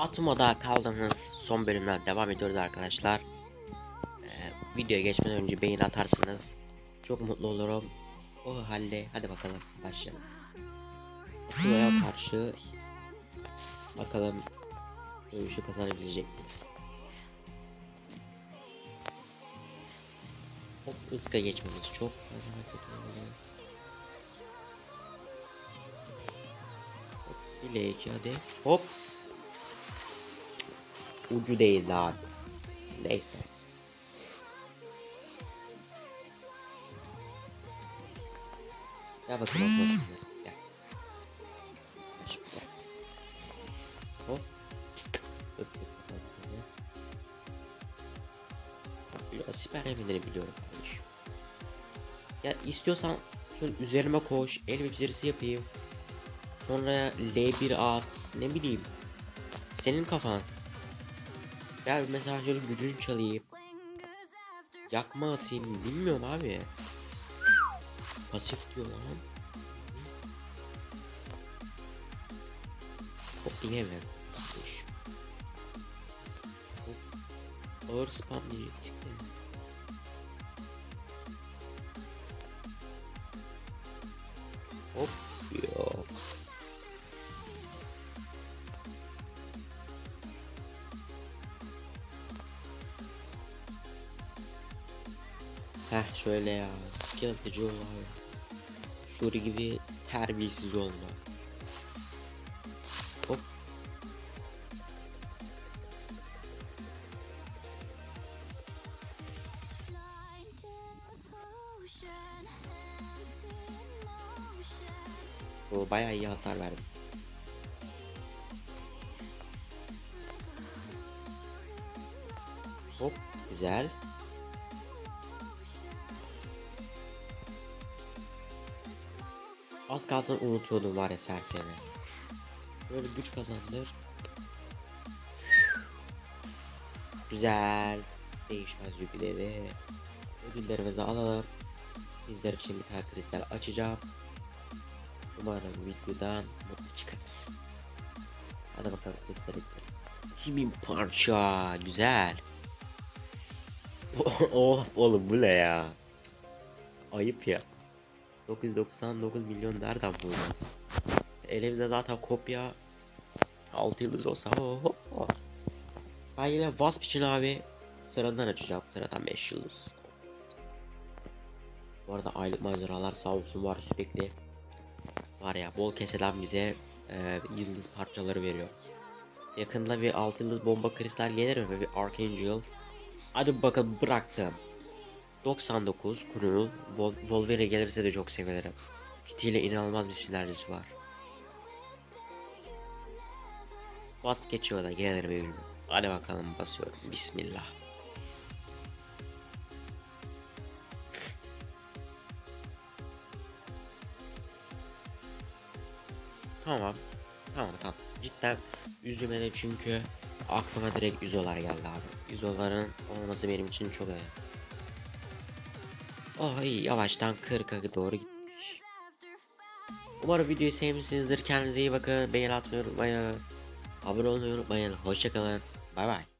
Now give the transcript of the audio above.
Atoma'da kaldığımız son bölümden devam ediyoruz arkadaşlar. Ee, videoya geçmeden önce beğeni atarsanız çok mutlu olurum. O halde hadi bakalım başlayalım. Atoma'ya karşı bakalım dövüşü kazanabilecek miyiz? Hop ıska geçmemiz çok kötü oldu. Hop bile iki hadi. Hop ucu değildi abi. Neyse. Gel bakalım bakalım. Gel. Şimdi gel. Hop. Öptük bakalım seni. Biraz siper biliyorum. Ya istiyorsan şöyle üzerime koş, el becerisi yapayım. Sonra L1 at, ne bileyim. Senin kafan. Gel mesela şöyle gücünü çalayım. Yakma atayım bilmiyorum abi. Pasif diyor lan. Hop. Kardeş. Hop. Ağır spam diyecektik de. Hop Heh şöyle ya. Skill atıcı abi. Shuri gibi terbiyesiz olma. Hop. O bayağı iyi hasar verdi. Hop güzel. Az kalsın unutuyordum var ya serseri. Böyle güç kazandır. Güzel. Değişmez yükleri. Ödüllerimizi alalım. Bizler için bir tane kristal açacağım. Umarım videodan mutlu çıkarız. Hadi bakalım kristal ekleyelim. 30 bin parça. Güzel. oh oğlum bu ne ya? Ayıp ya. 999 milyon nereden bulacağız? Elimizde zaten kopya. 6 yıldız olsa oh, oh. Ben yine Wasp için abi sıradan açacağım sıradan 5 yıldız. Bu arada aylık maceralar sağ olsun var sürekli. Var ya bol keseden bize e, yıldız parçaları veriyor. Yakında bir 6 yıldız bomba kristal gelir mi? Bir Archangel. Hadi bakalım bıraktım 99 kurulu Vol Wolverine gelirse de çok sevinirim. Kitty ile inanılmaz bir sinerjisi var. Wasp geçiyor da gelelim evime. Hadi bakalım basıyorum. Bismillah. Tamam. Tamam tamam. Cidden üzülmedim çünkü aklıma direkt üzolar geldi abi. Üzoların olması benim için çok önemli. İyi yavaştan 40'a doğru gitmiş. Umarım videoyu sevmişsinizdir. Kendinize iyi bakın. Beğeni atmayı unutmayın. Abone olmayı unutmayın. Hoşçakalın. Bay bay.